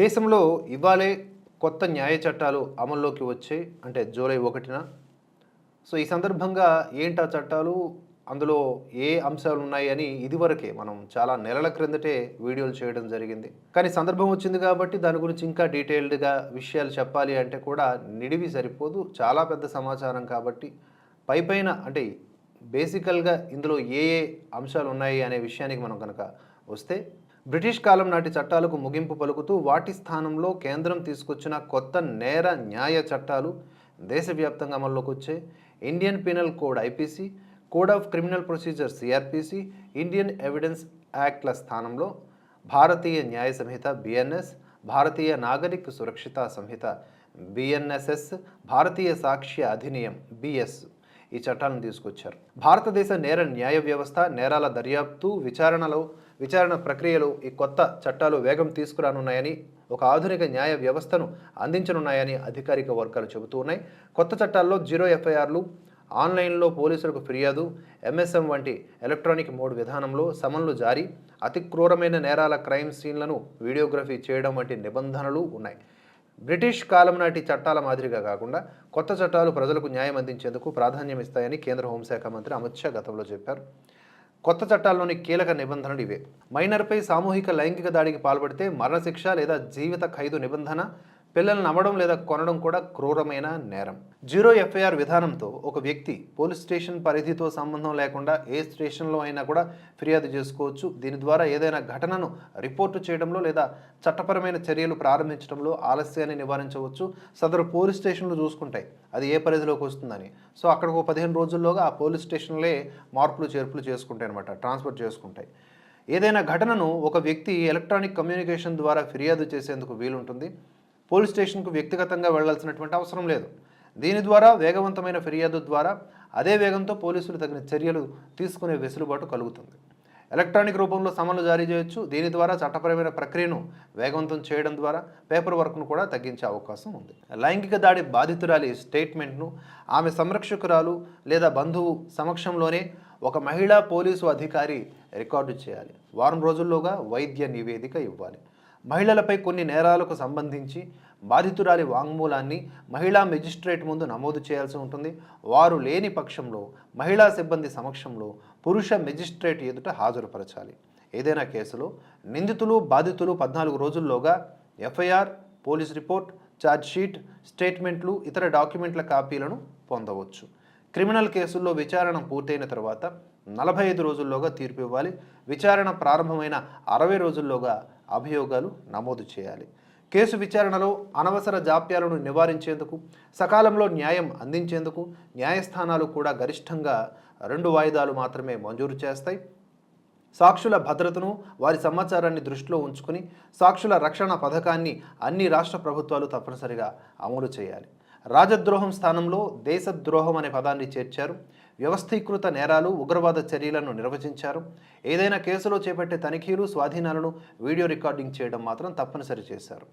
దేశంలో ఇవాళే కొత్త న్యాయ చట్టాలు అమల్లోకి వచ్చాయి అంటే జూలై ఒకటిన. సో ఈ సందర్భంగా ఏంటి ఆ చట్టాలు? అందులో ఏ అంశాలు ఉన్నాయి అని ఇదివరకే మనం చాలా నెలల క్రిందటే వీడియోలు చేయడం జరిగింది. కానీ సందర్భం వచ్చింది కాబట్టి దాని గురించి ఇంకా డీటెయిల్డ్గా విషయాలు చెప్పాలి అంటే కూడా నిడివి సరిపోదు. చాలా పెద్ద సమాచారం కాబట్టి పై పైన అంటే బేసికల్గా ఇందులో ఏ ఏ అంశాలు ఉన్నాయి అనే విషయానికి మనం కనుక వస్తే బ్రిటిష్ కాలం నాటి చట్టాలకు ముగింపు పలుకుతూ వాటి స్థానంలో కేంద్రం తీసుకొచ్చిన కొత్త నేర న్యాయ చట్టాలు దేశవ్యాప్తంగా అమల్లోకి వచ్చాయి. Indian penal code IPC code of criminal procedure CrPC Indian evidence యాక్ట్ల స్థానంలో భారతీయ న్యాయ సంహిత బిఎన్ఎస్ భారతీయ నాగరిక సురక్షిత సంహిత బిఎన్ఎస్ఎస్ భారతీయ సాక్ష్య అధినియం బిఎస్ ఈ చట్టాలను తీసుకొచ్చారు. భారతదేశ నేర న్యాయ వ్యవస్థ నేరాల దర్యాప్తు విచారణలో విచారణ ప్రక్రియలో ఈ కొత్త చట్టాలు వేగం తీసుకురానున్నాయని ఒక ఆధునిక న్యాయ వ్యవస్థను అందించనున్నాయని అధికారిక వర్గాలు చెబుతూ ఉన్నాయి. కొత్త చట్టాల్లో జీరో ఎఫ్ఐఆర్లు ఆన్లైన్లో పోలీసులకు ఫిర్యాదు ఎంఎస్ఎం వంటి ఎలక్ట్రానిక్ మోడ్ విధానంలో సమన్లు జారీ అతి క్రూరమైన నేరాల క్రైమ్ సీన్లను వీడియోగ్రఫీ చేయడం వంటి నిబంధనలు ఉన్నాయి. బ్రిటిష్ కాలం నాటి చట్టాల మాదిరిగా కాకుండా కొత్త చట్టాలు ప్రజలకు న్యాయం అందించేందుకు ప్రాధాన్యం ఇస్తాయని కేంద్ర హోంశాఖ మంత్రి అమిత్ షా గతంలో చెప్పారు. కొత్త చట్టాల్లోని కీలక నిబంధనలు ఇవే. మైనర్పై సామూహిక లైంగిక దాడికి పాల్పడితే మరణశిక్ష లేదా జీవిత ఖైదు నిబంధన పిల్లల్ని నమ్మడం లేదా కొనడం కూడా క్రూరమైన నేరం. జీరో ఎఫ్ఐఆర్ విధానంతో ఒక వ్యక్తి పోలీస్ స్టేషన్ పరిధితో సంబంధం లేకుండా ఏ స్టేషన్లో అయినా కూడా ఫిర్యాదు చేసుకోవచ్చు. దీని ద్వారా ఏదైనా ఘటనను రిపోర్టు చేయడంలో లేదా చట్టపరమైన చర్యలు ప్రారంభించడంలో ఆలస్యాన్ని నివారించవచ్చు. సదరు పోలీస్ స్టేషన్లు చూసుకుంటాయి అది ఏ పరిధిలోకి వస్తుందని. సో అక్కడ ఒక పదిహేను రోజుల్లోగా ఆ పోలీస్ స్టేషన్లే మార్పులు చేర్పులు చేసుకుంటాయి అనమాట ట్రాన్స్ఫర్ చేసుకుంటాయి. ఏదైనా ఘటనను ఒక వ్యక్తి ఎలక్ట్రానిక్ కమ్యూనికేషన్ ద్వారా ఫిర్యాదు చేసేందుకు వీలుంటుంది. పోలీస్ స్టేషన్కు వ్యక్తిగతంగా వెళ్ళాల్సినటువంటి అవసరం లేదు. దీని ద్వారా వేగవంతమైన ఫిర్యాదు ద్వారా అదే వేగంతో పోలీసులు తగిన చర్యలు తీసుకునే వెసులుబాటు కలుగుతుంది. ఎలక్ట్రానిక్ రూపంలో సమన్లు జారీ చేయొచ్చు. దీని ద్వారా చట్టపరమైన ప్రక్రియను వేగవంతం చేయడం ద్వారా పేపర్ వర్క్ను కూడా తగ్గించే అవకాశం ఉంది. లైంగిక దాడి బాధితురాలి స్టేట్మెంట్ను ఆమె సంరక్షకురాలు లేదా బంధువు సమక్షంలోనే ఒక మహిళా పోలీసు అధికారి రికార్డు చేయాలి. వారం రోజుల్లోగా వైద్య నివేదిక ఇవ్వాలి. మహిళలపై కొన్ని నేరాలకు సంబంధించి బాధితురాలి వాంగ్మూలాన్ని మహిళా మెజిస్ట్రేట్ ముందు నమోదు చేయాల్సి ఉంటుంది. వారు లేని పక్షంలో మహిళా సిబ్బంది సమక్షంలో పురుష మెజిస్ట్రేట్ ఎదుట హాజరుపరచాలి. ఏదైనా కేసులో నిందితులు బాధితులు పద్నాలుగు రోజుల్లోగా ఎఫ్ఐఆర్ పోలీస్ రిపోర్ట్ ఛార్జ్షీట్ స్టేట్మెంట్లు ఇతర డాక్యుమెంట్ల కాపీలను పొందవచ్చు. క్రిమినల్ కేసుల్లో విచారణ పూర్తయిన తర్వాత నలభై ఐదు రోజుల్లోగా తీర్పు ఇవ్వాలి. విచారణ ప్రారంభమైన అరవై రోజుల్లోగా అభియోగాలు నమోదు చేయాలి. కేసు విచారణలో అనవసర జాప్యాలను నివారించేందుకు సకాలంలో న్యాయం అందించేందుకు న్యాయస్థానాలు కూడా గరిష్టంగా రెండు వాయిదాలు మాత్రమే మంజూరు చేస్తాయి. సాక్షుల భద్రతను వారి సమాచారాన్ని దృష్టిలో ఉంచుకుని సాక్షుల రక్షణ పథకాన్ని అన్ని రాష్ట్ర ప్రభుత్వాలు తప్పనిసరిగా అమలు చేయాలి. రాజద్రోహం స్థానంలో దేశద్రోహం అనే పదాన్ని చేర్చారు. వ్యవస్థీకృత నేరాలు ఉగ్రవాద చర్యలను నిర్వచించారు. ఏదైనా కేసులో చేపట్టే తనిఖీలు స్వాధీనాలను వీడియో రికార్డింగ్ చేయడం మాత్రం తప్పనిసరి చేశారు.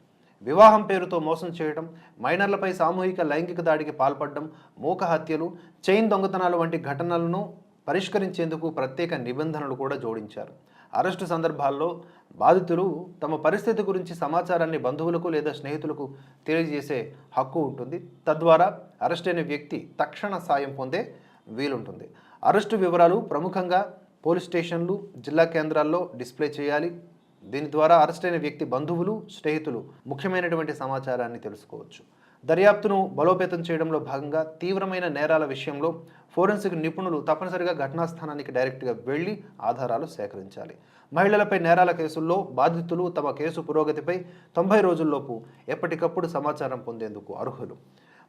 వివాహం పేరుతో మోసం చేయడం మైనర్లపై సామూహిక లైంగిక దాడికి పాల్పడడం మూక హత్యలు చైన్ దొంగతనాలు వంటి ఘటనలను పరిష్కరించేందుకు ప్రత్యేక నిబంధనలు కూడా జోడించారు. అరెస్టు సందర్భాల్లో బాధితులు తమ పరిస్థితి గురించి సమాచారాన్ని బంధువులకు లేదా స్నేహితులకు తెలియజేసే హక్కు ఉంటుంది. తద్వారా అరెస్ట్ అయిన వ్యక్తి తక్షణ సాయం పొందే వీలుంటుంది. అరెస్టు వివరాలు ప్రముఖంగా పోలీస్ స్టేషన్లు జిల్లా కేంద్రాల్లో డిస్ప్లే చేయాలి. దీని ద్వారా అరెస్ట్ అయిన వ్యక్తి బంధువులు స్నేహితులు ముఖ్యమైనటువంటి సమాచారాన్ని తెలుసుకోవచ్చు. దర్యాప్తును బలోపేతం చేయడంలో భాగంగా తీవ్రమైన నేరాల విషయంలో ఫోరెన్సిక్ నిపుణులు తప్పనిసరిగా ఘటనా స్థానానికి డైరెక్ట్గా వెళ్ళి ఆధారాలు సేకరించాలి. మహిళలపై నేరాల కేసుల్లో బాధితులు తమ కేసు పురోగతిపై తొంభై రోజుల్లోపు ఎప్పటికప్పుడు సమాచారం పొందేందుకు అర్హులు.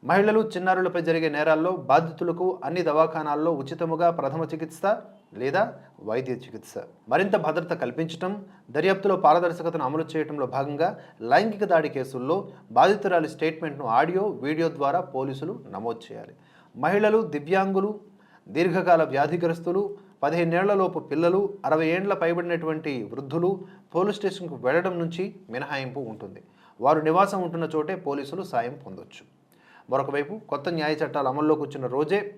మహిళలు చిన్నారులపై జరిగే నేరాల్లో బాధితులకు అన్ని దవాఖానాల్లో ఉచితముగా ప్రథమ చికిత్స లేదా వైద్య చికిత్స. మరింత భద్రత కల్పించడం దర్యాప్తులో పారదర్శకతను అమలు చేయడంలో భాగంగా లైంగిక దాడి కేసుల్లో బాధితురాలి స్టేట్మెంట్ను ఆడియో వీడియో ద్వారా పోలీసులు నమోదు చేయాలి. మహిళలు దివ్యాంగులు దీర్ఘకాల వ్యాధిగ్రస్తులు పదిహేనేళ్ళలోపు పిల్లలు అరవై ఏండ్ల పైబడినటువంటి వృద్ధులు పోలీస్ స్టేషన్కు వెళ్ళడం నుంచి మినహాయింపు ఉంటుంది. వారు నివాసం ఉంటున్న చోటే పోలీసులు సాయం పొందొచ్చు. మరొకవైపు కొత్త న్యాయ చట్టాలు అమల్లోకి వచ్చిన రోజే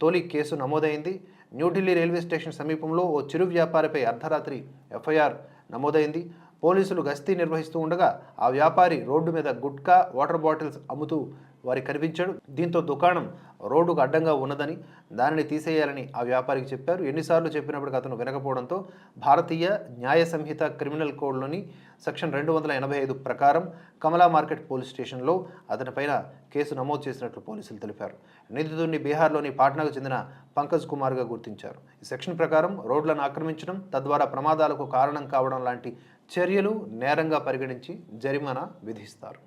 తొలి కేసు నమోదైంది. న్యూఢిల్లీ రైల్వే స్టేషన్ సమీపంలో ఓ చిరు వ్యాపారిపై అర్ధరాత్రి ఎఫ్ఐఆర్ నమోదైంది. పోలీసులు గస్తీ నిర్వహిస్తూ ఉండగా ఆ వ్యాపారి రోడ్డు మీద గుట్కా వాటర్ బాటిల్స్ అమ్ముతూ వారికి కనిపించాడు. దీంతో దుకాణం రోడ్డుకు అడ్డంగా ఉన్నదని దానిని తీసేయాలని ఆ వ్యాపారికి చెప్పారు. ఎన్నిసార్లు చెప్పినప్పటికీ అతను వినకపోవడంతో భారతీయ న్యాయ సంహిత క్రిమినల్ కోడ్లోని సెక్షన్ రెండు వందల ఎనభై ఐదు ప్రకారం కమలా మార్కెట్ పోలీస్ స్టేషన్లో అతనిపైన కేసు నమోదు చేసినట్లు పోలీసులు తెలిపారు. నిందితుడిని బీహార్లోని పాట్నాకు చెందిన పంకజ్ కుమార్గా గుర్తించారు. ఈ సెక్షన్ ప్రకారం రోడ్లను ఆక్రమించడం తద్వారా ప్రమాదాలకు కారణం కావడం లాంటి చర్యలు నేరంగా పరిగణించి జరిమానా విధిస్తారు.